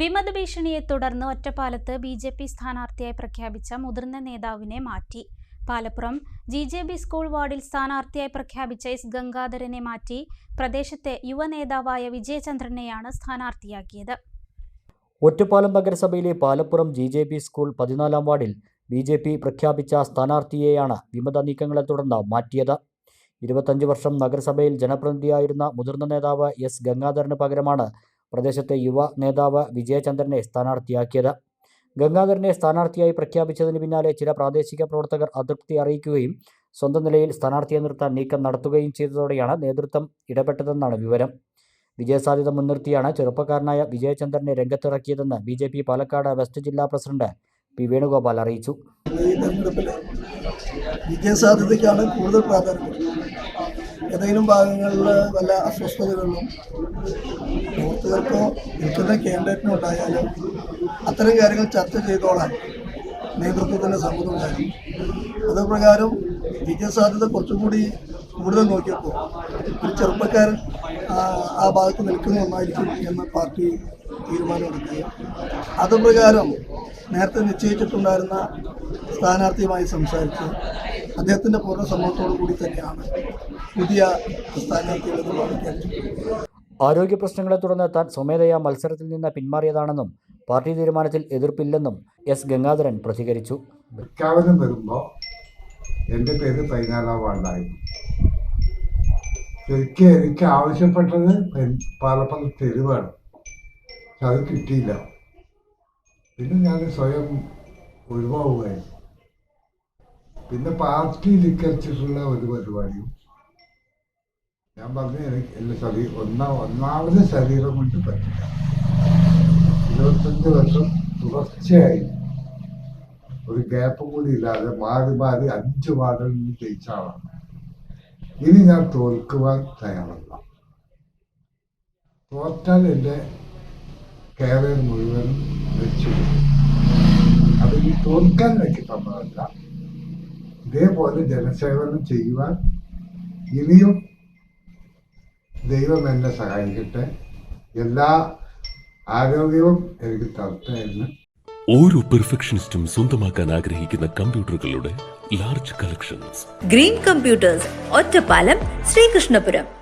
വിമത ഭീഷണിയെ തുടർന്ന് ഒറ്റപ്പാലത്ത് ബി ജെ പി സ്ഥാനാർത്ഥിയായി പ്രഖ്യാപിച്ച മുതിർന്ന നേതാവിനെ മാറ്റി. Palappuram G J B school വാർഡിൽ സ്ഥാനാർത്ഥിയായി പ്രഖ്യാപിച്ച എസ് ഗംഗാധരനെ മാറ്റി പ്രദേശത്തെ യുവ നേതാവായ വിജയചന്ദ്രനെയാണ് സ്ഥാനാർത്ഥിയാക്കിയത്. ഒറ്റപ്പാലം നഗരസഭയിലെ Palappuram G J P school പതിനാലാം വാർഡിൽ ബി ജെ പി പ്രഖ്യാപിച്ച സ്ഥാനാർത്ഥിയെയാണ് വിമത നീക്കങ്ങളെ തുടർന്ന് മാറ്റിയത്. ഇരുപത്തഞ്ച് വർഷം നഗരസഭയിൽ ജനപ്രതിനിധിയായിരുന്ന മുതിർന്ന നേതാവ് എസ് ഗംഗാധരന് പകരമാണ് പ്രദേശത്തെ യുവ നേതാവ് വിജയചന്ദ്രനെ സ്ഥാനാർത്ഥിയാക്കിയത്. ഗംഗാധരനെ സ്ഥാനാർത്ഥിയായി പ്രഖ്യാപിച്ചതിന് പിന്നാലെ ചില പ്രാദേശിക പ്രവർത്തകർ അതൃപ്തി അറിയിക്കുകയും സ്വന്തം നിലയിൽ സ്ഥാനാർത്ഥിയെ നിർത്താൻ നീക്കം നടത്തുകയും ചെയ്തതോടെയാണ് നേതൃത്വം ഇടപെട്ടതെന്നാണ് വിവരം. വിജയസാധ്യത മുൻനിർത്തിയാണ് ചെറുപ്പക്കാരനായ വിജയചന്ദ്രനെ രംഗത്തിറക്കിയതെന്ന് B J P Palakkad west ജില്ലാ പ്രസിഡന്റ് പി വേണുഗോപാൽ അറിയിച്ചു. വിജയസാധ്യതയ്ക്കാണ് കൂടുതൽ പ്രാധാന്യം ഏതെങ്കിലും ഭാഗങ്ങളിൽ വല്ല അസ്വസ്ഥതകളിലും പ്രവർത്തകർക്കോ നിൽക്കുന്ന ക്യാൻഡിഡേറ്റിനോ ഉണ്ടായാലും അത്തരം കാര്യങ്ങൾ ചർച്ച ചെയ്തോളാൻ നേതൃത്വത്തിന്റെ സമ്മതമുണ്ടായിരുന്നു അതുപ്രകാരം വിജയസാധ്യത കുറച്ചുകൂടി കൂടുതൽ നോക്കിയപ്പോൾ ഒരു ചെറുപ്പക്കാരൻ ആ ഭാഗത്ത് നിൽക്കുന്ന ഒന്നായിരിക്കും എന്ന് പാർട്ടി തീരുമാനമെടുക്കുകയും അതുപ്രകാരം നേരത്തെ നിശ്ചയിച്ചിട്ടുണ്ടായിരുന്ന സ്ഥാനാർത്ഥിയുമായി സംസാരിച്ച് അദ്ദേഹത്തിന്റെ പൂർണ സമ്മതത്തോടു കൂടി തന്നെയാണ് പുതിയ സ്ഥാനാർത്ഥികളെന്ന് ആരോഗ്യ പ്രശ്നങ്ങളെ തുടർന്ന് താൻ സ്വമേധയാ മത്സരത്തിൽ നിന്ന് പിന്മാറിയതാണെന്നും പാർട്ടി തീരുമാനത്തിൽ എതിർപ്പില്ലെന്നും എസ് ഗംഗാധരൻ പ്രതികരിച്ചു. പ്രഖ്യാപനം വരുമ്പോൾ എന്റെ പേര് പതിനാലാം വാർഡായിരുന്നു. എനിക്ക് എനിക്ക് ആവശ്യപ്പെട്ടത് പാലപ്പള്ളി തെരുവാണ്. അത് കിട്ടിയില്ല. പിന്നെ ഞാൻ സ്വയം ഒഴിവാവുകയായി. പിന്നെ പാർട്ടി ധിക്കരിച്ചിട്ടുള്ള ഒരു പരിപാടിയും ഞാൻ പറഞ്ഞു എനിക്ക് എന്റെ ശരീരം ഒന്നാം ഒന്നാമത് ശരീരം കൊണ്ട് പറ്റില്ല. ഇരുപത്തഞ്ച് വർഷം തുടർച്ചയായി ഒരു ഗ്യാപ്പ് കൂടി ഇല്ലാതെ മാറി മാറി അഞ്ച് വാർഡിൽ നിന്ന് ജയിച്ച ആളാണ്. ഇനി ഞാൻ തോൽക്കുവാൻ തയ്യാറല്ല. തോറ്റാൽ എന്റെ കേരളം മുഴുവൻ വെച്ചു. അത് ഈ തോൽക്കാൻ എനിക്ക് തന്നതല്ല. ഇതേപോലെ ജനസേവനം ചെയ്യുവാൻ ഇനിയും ദൈവം എന്നെ സഹായിക്കട്ടെ. എല്ലാ ആരോഗ്യവും എനിക്ക് തരട്ടെ എന്ന്. ഓരോ പെർഫെക്ഷനിസ്റ്റും സ്വന്തമാക്കാൻ ആഗ്രഹിക്കുന്ന കമ്പ്യൂട്ടറുകളുടെ large collections green computers Ottapalam Sreekrishnapuram.